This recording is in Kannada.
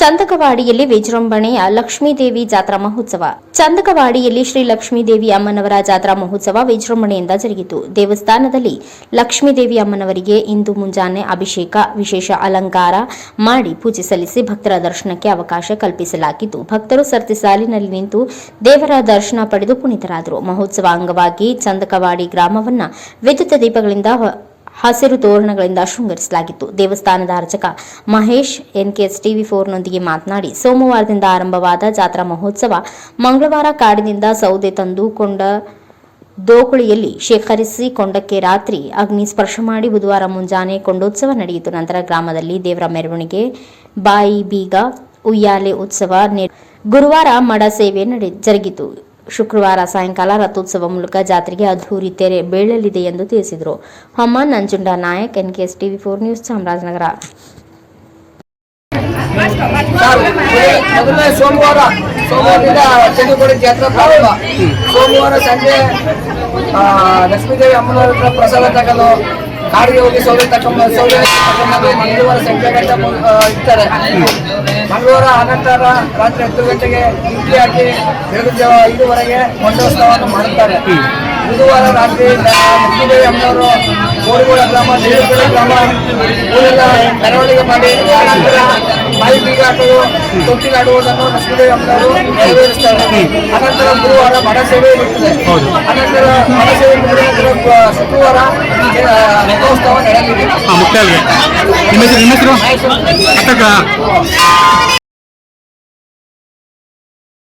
ಚಂದಕವಾಡಿಯಲ್ಲಿ ವಿಜೃಂಭಣೆಯ ಲಕ್ಷ್ಮೀದೇವಿ ಜಾತ್ರಾ ಮಹೋತ್ಸವ. ಚಂದಕವಾಡಿಯಲ್ಲಿ ಶ್ರೀ ಲಕ್ಷ್ಮೀದೇವಿ ಅಮ್ಮನವರ ಜಾತ್ರಾ ಮಹೋತ್ಸವ ವಿಜೃಂಭಣೆಯಿಂದ ಜರುಗಿತು. ದೇವಸ್ಥಾನದಲ್ಲಿ ಲಕ್ಷ್ಮೀದೇವಿ ಅಮ್ಮನವರಿಗೆ ಇಂದು ಮುಂಜಾನೆ ಅಭಿಷೇಕ, ವಿಶೇಷ ಅಲಂಕಾರ ಮಾಡಿ ಪೂಜೆ ಸಲ್ಲಿಸಿ ಭಕ್ತರ ದರ್ಶನಕ್ಕೆ ಅವಕಾಶ ಕಲ್ಪಿಸಲಾಗಿದ್ದು ಭಕ್ತರು ಸರ್ತಿ ಸಾಲಿನಲ್ಲಿ ನಿಂತು ದೇವರ ದರ್ಶನ ಪಡೆದು ಪುನೀತರಾದರು. ಮಹೋತ್ಸವ ಅಂಗವಾಗಿ ಚಂದಕವಾಡಿ ಗ್ರಾಮವನ್ನ ವಿದ್ಯುತ್ ದೀಪಗಳಿಂದ ಹಸಿರು ತೋರಣಗಳಿಂದ ಶೃಂಗರಿಸಲಾಗಿತ್ತು. ದೇವಸ್ಥಾನದ ಅರ್ಚಕ ಮಹೇಶ್, ಎನ್ಕೆಎಸ್ ಟಿವಿ ಫೋರ್ನೊಂದಿಗೆ ಮಾತನಾಡಿ, ಸೋಮವಾರದಿಂದ ಆರಂಭವಾದ ಜಾತ್ರಾ ಮಹೋತ್ಸವ ಮಂಗಳವಾರ ಕಾಡಿನಿಂದ ಸೌದೆ ತಂದುಕೊಂಡ ದೋಕುಳಿಯಲ್ಲಿ ಶೇಖರಿಸಿ ಕೊಂಡಕ್ಕೆ ರಾತ್ರಿ ಅಗ್ನಿ ಸ್ಪರ್ಶ ಮಾಡಿ ಬುಧವಾರ ಮುಂಜಾನೆ ಕೊಂಡೋತ್ಸವ ನಡೆಯಿತು. ನಂತರ ಗ್ರಾಮದಲ್ಲಿ ದೇವರ ಮೆರವಣಿಗೆ, ಬಾಯಿ ಬೀಗ, ಉಯ್ಯಾಲೆ ಉತ್ಸವ ಗುರುವಾರ ಮಡ ಸೇವೆ ನಡೆ, ಜರುಗಿತು. ಶುಕ್ರವಾರ ಸಾಯಂಕಾಲ ರಥೋತ್ಸವ ಮೂಲಕ ಜಾತ್ರೆಗೆ ಅದ್ಧೂರಿ ತೆರೆ ಬೀಳಲಿದೆ ಎಂದು ತಿಳಿಸಿದರು. ಹಮ್ಮನ್ Nanjunda Nayak, NKS TV four news, Chamarajanagar. ಸೋಮವಾರ ಸೋಮವಾರದಿಂದ ಚೆಂಡುಕೋಡಿ ಜಾತ್ರೆ ಪ್ರಾರಂಭ. ಸೋಮವಾರ ಸಂಜೆ ಲಕ್ಷ್ಮೀದೇವಿ ಅಮ್ಮನವರ ಹತ್ರ ಪ್ರಸಾದ ತಗೊಂಡು ಕಾಡಿಗೆ ಹೋಗಿ ಸೌಲಭ್ಯ ತಗೊಂಡು ಸೌಲಭ್ಯ ಮಂಗಳವಾರ ಸಂಜೆ ಗಂಟೆ ಇರ್ತಾರೆ. ಮಂಗಳವಾರ ಅನಂತರ ರಾತ್ರಿ ಹತ್ತು ಗಂಟೆಗೆ ಇಡ್ಲಿ ಹಾಕಿ ಬೆಳಗಿನ ಜಾವ ಐದುವರೆಗೆ ಮಂಡೋತ್ಸವವನ್ನು ಮಾಡುತ್ತಾರೆ. ಬುಧವಾರ ರಾತ್ರಿ ಲಕ್ಷ್ಮೀದೇವಿ ಅಮ್ಮನವರು ಕೋಡಿಗೋಳ ಗ್ರಾಮ ದೇವರಗಡ ಗ್ರಾಮ ಊರೆಲ್ಲ ಮೆರವಣಿಗೆ ಮಾಡಿ ಅನಂತರ ಬಾಯಿ ಬೀಗ ಹಾಕುವುದು ತೊಟ್ಟಿಲಾಡುವುದನ್ನು ಲಕ್ಷ್ಮೀದೇವಿ ಅಮ್ಮನವರು ನೆರವೇರಿಸ್ತಾರೆ. ಅನಂತರ ಗುರುವಾರ ಮಡ ಸೇವೆ ಇರುತ್ತದೆ ಅನಂತರ ಮಡ ಸೇವೆ ಶುಕ್ರವಾರ ಮುಕ್ತಾಯಲ್ಗೆ ನಿಮ್ಮ ಹೆಸರು ನಿಮ್ಮ ಹೆಸರು?